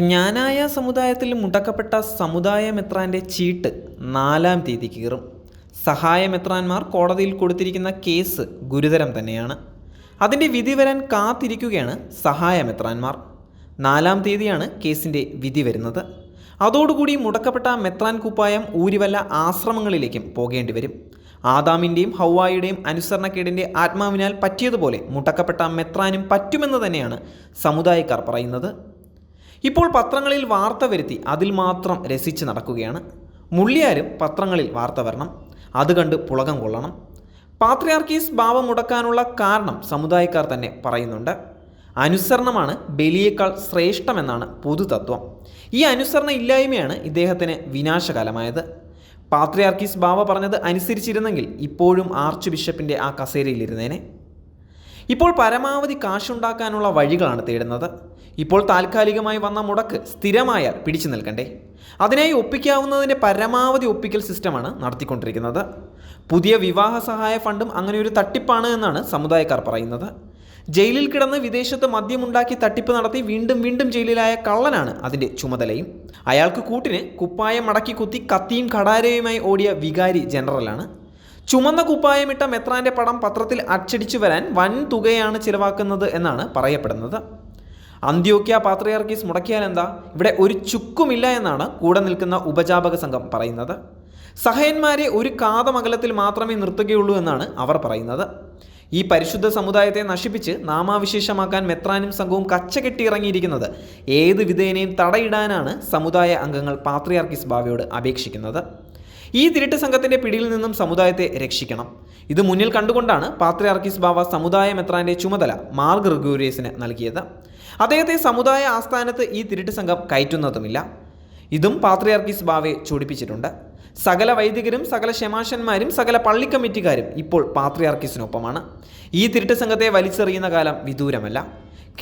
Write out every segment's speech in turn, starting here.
ജ്ഞാനായ സമുദായത്തിൽ മുടക്കപ്പെട്ട സമുദായ മെത്രാന്റെ ചീട്ട് നാലാം തീയതി കീറും. സഹായ മെത്രാന്മാർ കോടതിയിൽ കൊടുത്തിരിക്കുന്ന കേസ് ഗുരുതരം തന്നെയാണ്. അതിന്റെ വിധി വരാൻ കാത്തിരിക്കുകയാണ് സഹായ മെത്രാന്മാർ നാലാം തീയതിയാണ് കേസിന്റെ വിധി വരുന്നത്. അതോടുകൂടി മുടക്കപ്പെട്ട മെത്രാൻ കുപ്പായം ഊരിവല്ല ആശ്രമങ്ങളിലേക്കും പോകേണ്ടി വരും. ആദാമിന്റെയും ഹൗവായുടെയും അനുസരണക്കേടിന്റെ ആത്മാവിനാൽ പറ്റിയതുപോലെ മുടക്കപ്പെട്ട മെത്രാനും പറ്റുമെന്ന് തന്നെയാണ് സമുദായക്കാർ പറയുന്നത്. ഇപ്പോൾ പത്രങ്ങളിൽ വാർത്ത വരുത്തി അതിൽ മാത്രം രസിച്ച് നടക്കുകയാണ്. മുള്ളിയാരും പത്രങ്ങളിൽ വാർത്ത വരണം. അത് കണ്ട് പുളകം കൊള്ളണം. പാത്രിയാർക്കീസ് ഭാവം മുടക്കാനുള്ള കാരണം സമുദായക്കാർ തന്നെ പറയുന്നുണ്ട്. അനുസരണമാണ് ബലിയേക്കാൾ ശ്രേഷ്ഠമെന്നാണ് പൊതുതത്വം. ഈ അനുസരണ ഇല്ലായ്മയാണ് ഇദ്ദേഹത്തിന് വിനാശകാലമായത്. പാത്രിയാർക്കീസ് ബാവ പറഞ്ഞത് അനുസരിച്ചിരുന്നെങ്കിൽ ഇപ്പോഴും ആർച്ച് ബിഷപ്പിന്റെ ആ കസേരയിലിരുന്നേനെ. ഇപ്പോൾ പരമാവധി കാശുണ്ടാക്കാനുള്ള വഴികളാണ് തേടുന്നത്. ഇപ്പോൾ താൽക്കാലികമായി വന്ന മുടക്ക് സ്ഥിരമായാൽ പിടിച്ചു നിൽക്കണ്ടേ? അതിനായി ഒപ്പിക്കാവുന്നതിന്റെ പരമാവധി ഒപ്പിക്കൽ സിസ്റ്റമാണ് നടത്തിക്കൊണ്ടിരിക്കുന്നത്. പുതിയ വിവാഹ സഹായ ഫണ്ടും അങ്ങനെ ഒരു തട്ടിപ്പാണ് എന്നാണ് സമുദായക്കാർ പറയുന്നത്. ജയിലിൽ കിടന്ന് വിദേശത്ത് മദ്യമുണ്ടാക്കി തട്ടിപ്പ് നടത്തി വീണ്ടും വീണ്ടും ജയിലിലായ കള്ളനാണ് അതിന്റെ ചുമതലയും. അയാൾക്ക് കൂട്ടിന് കുപ്പായം മടക്കി കുത്തി കത്തിയും കടാരയുമായി ഓടിയ വികാരി ജനറലാണ്. ചുമന്ന കുപ്പായമിട്ട മെത്രാന്റെ പടം പത്രത്തിൽ അച്ചടിച്ചു വരാൻ വൻ തുകയാണ് ചിലവാക്കുന്നത് എന്നാണ് പറയപ്പെടുന്നത്. അന്ത്യോക്യ പാത്രയാർക്കീസ് മുടക്കിയാൽ എന്താ ഇവിടെ ഒരു ചുക്കുമില്ല എന്നാണ് കൂടെ നിൽക്കുന്ന ഉപജാപക സംഘം പറയുന്നത്. സഹയന്മാരെ ഒരു കാതമകലത്തിൽ മാത്രമേ നിർത്തുകയുള്ളൂ എന്നാണ് അവർ പറയുന്നത്. ഈ പരിശുദ്ധ സമുദായത്തെ നശിപ്പിച്ച് നാമാവിശേഷമാക്കാൻ മെത്രാനും സംഘവും കച്ചകെട്ടി ഇറങ്ങിയിരിക്കുന്നത് ഏത് വിധേനയും തടയിടാനാണ് സമുദായ അംഗങ്ങൾ പാത്രിയാർക്കിസ് ബാവയോട് അപേക്ഷിക്കുന്നത്. ഈ തിരുട്ട് സംഘത്തിന്റെ പിടിയിൽ നിന്നും സമുദായത്തെ രക്ഷിക്കണം. ഇത് മുന്നിൽ കണ്ടുകൊണ്ടാണ് പാത്രിയാർക്കിസ് ബാവ സമുദായ മെത്രാന്റെ ചുമതല മാർഗ് റിഗൂരിയസിന് നൽകിയത്. അദ്ദേഹത്തെ സമുദായ ആസ്ഥാനത്ത് ഈ തിരുട്ട് സംഘം കയറ്റുന്നതുമില്ല. ഇതും പാത്രിയാർക്കിസ് ബാവയെ ചൂടിപ്പിച്ചിട്ടുണ്ട്. സകല വൈദികരും സകല ക്ഷമാശന്മാരും സകല പള്ളി കമ്മിറ്റിക്കാരും ഇപ്പോൾ പാത്രിയാർക്കിസിനൊപ്പമാണ്. ഈ തിരുട്ട് സംഘത്തെ വലിച്ചെറിയുന്ന കാലം വിദൂരമല്ല.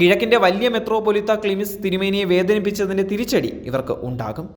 കിഴക്കിന്റെ വലിയ മെത്രോപൊലിത്ത ക്ലിമിസ് തിരുമേനിയെ വേദനിപ്പിച്ചതിന്റെ തിരിച്ചടി ഇവർക്ക് ഉണ്ടാകും.